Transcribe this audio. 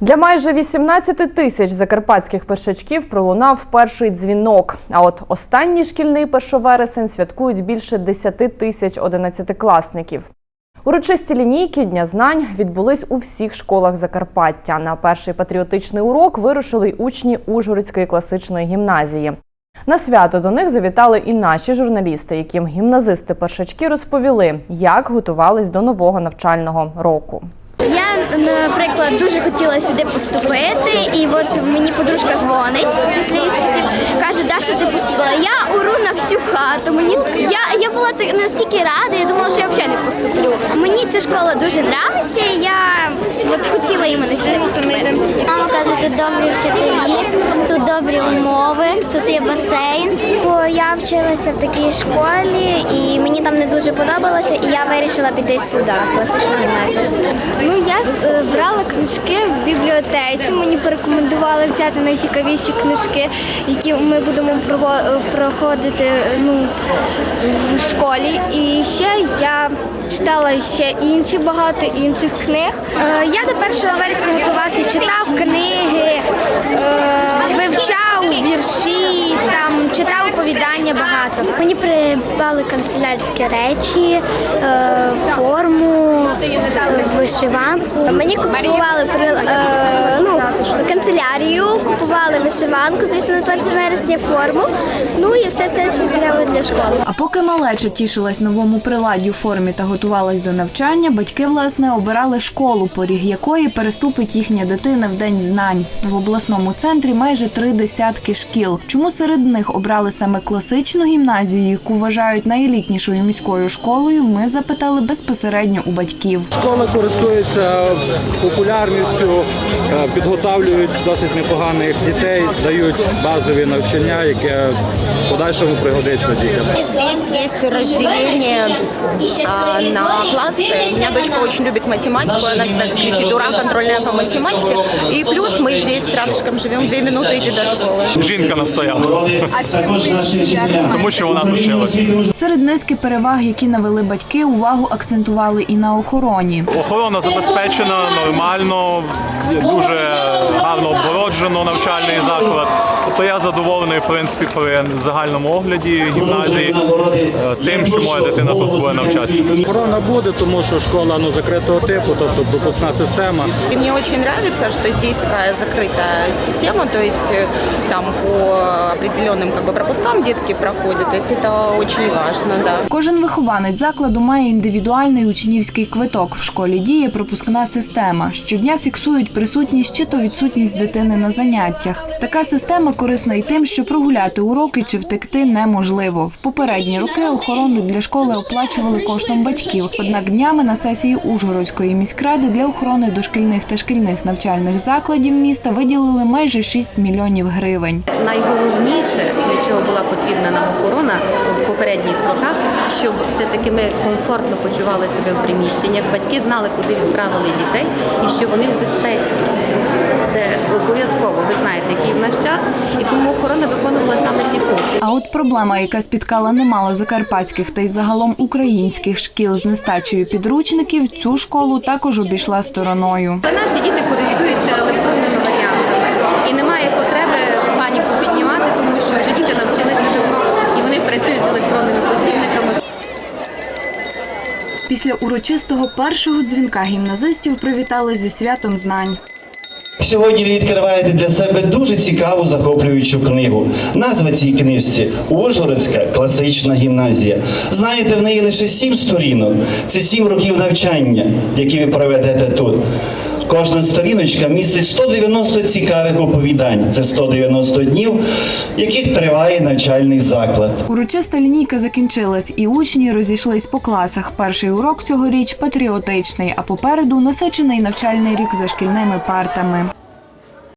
Для майже 18 тисяч закарпатських першачків пролунав перший дзвінок. А от останній шкільний першовересень святкують більше 10 тисяч одинадцятикласників. Урочисті лінійки Дня знань відбулись у всіх школах Закарпаття. На перший патріотичний урок вирушили й учні Ужгородської класичної гімназії. На свято до них завітали і наші журналісти, яким гімназисти-першачки розповіли, як готувались до нового навчального року. Наприклад, дуже хотіла сюди поступити, і от мені подружка дзвонить після іспитів, каже, Даша, ти поступила. Я ору на всю хату. Мені я, я була настільки рада, я думала, що я взагалі не поступлю. Мені ця школа дуже подобається, і я от хотіла іменно сюди поступити. Мама каже, тут добрі вчителі, тут добрі умови, тут є басейн. Вчилася в такій школі, і мені там не дуже подобалося, і я вирішила піти сюди, в класичну гімназію. Ну я е, брала книжки в бібліотеці. Мені порекомендували взяти найцікавіші книжки, які ми будемо е, проходити е, ну, в школі. І ще я читала ще інші багато інших книг. Я до 1 вересня готувався, читав книги, вивчав вірші, читав оповідання багато. Мені придбали канцелярські речі, е, форму, е, вишиванку. Мені купували е, ну, канцелярію, купували вишиванку, звісно, на 1 вересня форму. Ну і все те, що треба для школи. А поки малеча тішилась новому приладдю формі та готувалась до навчання, батьки власне обирали школу, поріг якої переступить їхня дитина в день знань. В обласному центрі майже три десятки шкіл. Чому серед них обрали саме класичну гімназію, яку вважають найелітнішою міською школою? Ми запитали безпосередньо у батьків. Школа користується популярністю, е, підготовлюють досить непоганих дітей, дають базові навчання, яке в подальшому пригодиться дітям. Здесь разделение а, на классы. У меня дочка очень любит математику, она всегда включить дура контрольная по математике!» И плюс мы здесь с рядышком живем, две минуты идти до школы. Жінка настояла, Також наші вчителя. тому що вона тут вчилась. Серед низки переваг, які навели батьки, увагу акцентували і на охороні. Охорона забезпечена нормально, дуже гарно обгороджено навчальний заклад. Тобто я задоволений, в принципі, при загальному огляді гімназії е, тим, що моя дитина тут буде навчатися. Охорона буде, тому що школа ну, закритого типу, тобто пропускна система. И мне очень нравится, что здесь такая закрытая система, то есть э, там по определенным как бы, пропускам детки проходят, то есть это очень важно, да. Кожен вихованець закладу має індивідуальний учнівський квиток. В школі діє пропускна система. Щодня фіксують присутність чи то відсутність дитини на заняттях. Така система корисна і тим, що прогуляти уроки чи втекти неможливо. В попередні роки охорону для школи оплачували коштом батьків. Однак днями на сесії Ужгородської міськради для охорони дошкільних та шкільних навчальних закладів міста виділили майже 6 мільйонів гривень. найголовніше, для чого була потрібна нам охорона в попередніх роках, щоб все-таки ми комфортно почували себе в приміщеннях, батьки знали, куди відправили дітей і що вони в безпеці. Це обов'язково. Ви знаєте, який в наш час, і тому охорона виконувала саме ці функції. А от проблема, яка спіткала немало закарпатських та й загалом українських шкіл з нестачею підручників, цю школу також обійшла стороною. Наші діти користуються електронними варіантами, і немає потреби паніку піднімати, тому що вже діти навчилися давно і вони працюють з електронними посібниками. Після урочистого першого дзвінка гімназистів привітали зі святом знань. Сьогодні ви відкриваєте для себе дуже цікаву захоплюючу книгу. Назва цій книжці Ужгородська класична гімназія. Знаєте, в неї лише сім сторінок. Це сім років навчання, які ви проведете тут. Кожна сторіночка містить 190 цікавих оповідань. Це 190 днів, яких триває навчальний заклад. Урочиста лінійка закінчилась, і учні розійшлись по класах. Перший урок цьогоріч патріотичний, а попереду насичений навчальний рік за шкільними партами.